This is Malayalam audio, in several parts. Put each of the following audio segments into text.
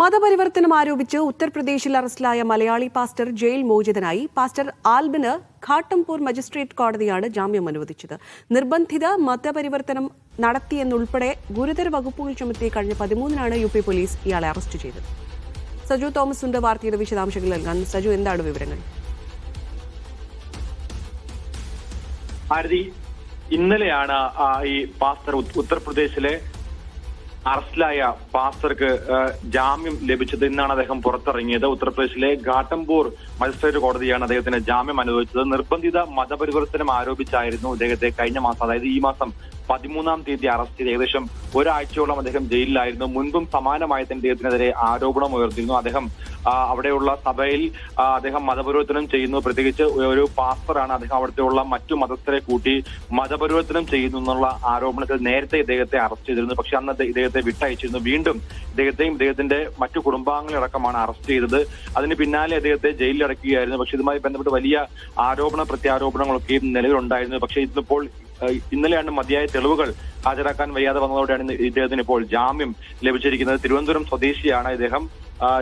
മതപരിവർത്തനം ആരോപിച്ച് ഉത്തർപ്രദേശിൽ അറസ്റ്റിലായ മലയാളി പാസ്റ്റർ ജയിൽ മോചിതനായി പാസ്റ്റർ ആൽബിന് ഘാട്ടംപൂർ മജിസ്ട്രേറ്റ് കോടതിയാണ് ജാമ്യം അനുവദിച്ചത്. നിർബന്ധിത മതപരിവർത്തനം നടത്തിയെന്നുൾപ്പെടെ ഗുരുതര വകുപ്പുകൾ ചുമത്തി കഴിഞ്ഞ പതിമൂന്നിനാണ് യു പി പോലീസ് ഇയാളെ അറസ്റ്റ് ചെയ്തത്. സജു തോമസ് ഉണ്ട് വാർത്തയുടെ വിശദാംശങ്ങൾ നൽകാൻ സജു എന്താണ് വിവരങ്ങൾ? ഇന്നലെയാണ് ഈ പാസ്റ്റർ ഉത്- ഉത്തർപ്രദേശിലെ അറസ്റ്റിലായ പാസ്റ്റർക്ക് ജാമ്യം ലഭിച്ചത് ഇന്നാണ് അദ്ദേഹം പുറത്തിറങ്ങിയത്. ഉത്തർപ്രദേശിലെ ഘാട്ടംപൂർ മജിസ്ട്രേറ്റ് കോടതിയാണ് അദ്ദേഹത്തിന് ജാമ്യം അനുവദിച്ചത്. നിർബന്ധിത മതപരിവർത്തനം ആരോപിച്ചായിരുന്നു അദ്ദേഹത്തെ കഴിഞ്ഞ മാസം അതായത് ഈ മാസം പതിമൂന്നാം തീയതി അറസ്റ്റ് ചെയ്ത് ഏകദേശം ഒരാഴ്ചയോളം അദ്ദേഹം ജയിലിലായിരുന്നു. മുൻപും സമാനമായ തന്റെ ആരോപണം ഉയർത്തിയിരുന്നു. അദ്ദേഹം അവിടെയുള്ള സഭയിൽ അദ്ദേഹം മതപരിവർത്തനം ചെയ്യുന്നു. പ്രത്യേകിച്ച് ഒരു പാസ്റ്ററാണ് അദ്ദേഹം അവിടുത്തെയുള്ള മറ്റു മതസ്ഥരെ കൂട്ടി മതപരിവർത്തനം ചെയ്യുന്നു എന്നുള്ള ആരോപണത്തിൽ നേരത്തെ ഇദ്ദേഹത്തെ അറസ്റ്റ് ചെയ്തിരുന്നു. പക്ഷെ അന്ന് ഇദ്ദേഹത്തെ വിട്ടയച്ചിരുന്നു. വീണ്ടും ഇദ്ദേഹത്തെയും ഇദ്ദേഹത്തിന്റെ മറ്റു കുടുംബാംഗങ്ങളടക്കമാണ് അറസ്റ്റ് ചെയ്തത്. അതിന് പിന്നാലെ അദ്ദേഹത്തെ ജയിലിൽ അടക്കുകയായിരുന്നു പക്ഷെ ഇതുമായി ബന്ധപ്പെട്ട് വലിയ ആരോപണ പ്രത്യാരോപണങ്ങളൊക്കെയും നിലവിലുണ്ടായിരുന്നു. പക്ഷേ ഇന്നിപ്പോൾ ഇന്നലെയാണ് മതിയായ തെളിവുകൾ ഹാജരാക്കാൻ വയ്യാതെ വന്നതോടെയാണ് ഇദ്ദേഹത്തിന് ഇപ്പോൾ ജാമ്യം ലഭിച്ചിരിക്കുന്നത്. തിരുവനന്തപുരം സ്വദേശിയാണ് ഇദ്ദേഹം.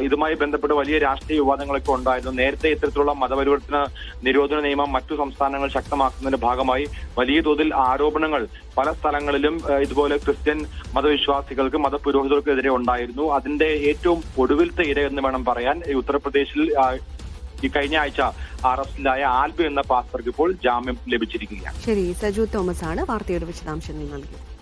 ഇതുമായി ബന്ധപ്പെട്ട് വലിയ രാഷ്ട്രീയ വിവാദങ്ങളൊക്കെ ഉണ്ടായിരുന്നു. നേരത്തെ ഇത്തരത്തിലുള്ള മതപരിവർത്തന നിരോധന നിയമം മറ്റു സംസ്ഥാനങ്ങൾ ശക്തമാക്കുന്നതിന്റെ ഭാഗമായി വലിയ തോതിൽ ആരോപണങ്ങൾ പല സ്ഥലങ്ങളിലും ഇതുപോലെ ക്രിസ്ത്യൻ മതവിശ്വാസികൾക്ക് മതപുരോഹിതർക്കെതിരെ ഉണ്ടായിരുന്നു. അതിന്റെ ഏറ്റവും ഒടുവിലത്തെ ഇര എന്ന് വേണം പറയാൻ ഉത്തർപ്രദേശിൽ ഈ കഴിഞ്ഞ ആഴ്ച അറസ്റ്റിലായ ആൽബി എന്ന പാസ്റ്റർക്ക് ഇപ്പോൾ ജാമ്യം ലഭിച്ചിരിക്കുകയാണ്. ശരി സജു തോമസ് ആണ് വാർത്തയുടെ വിശദാംശങ്ങൾ നൽകിയത്.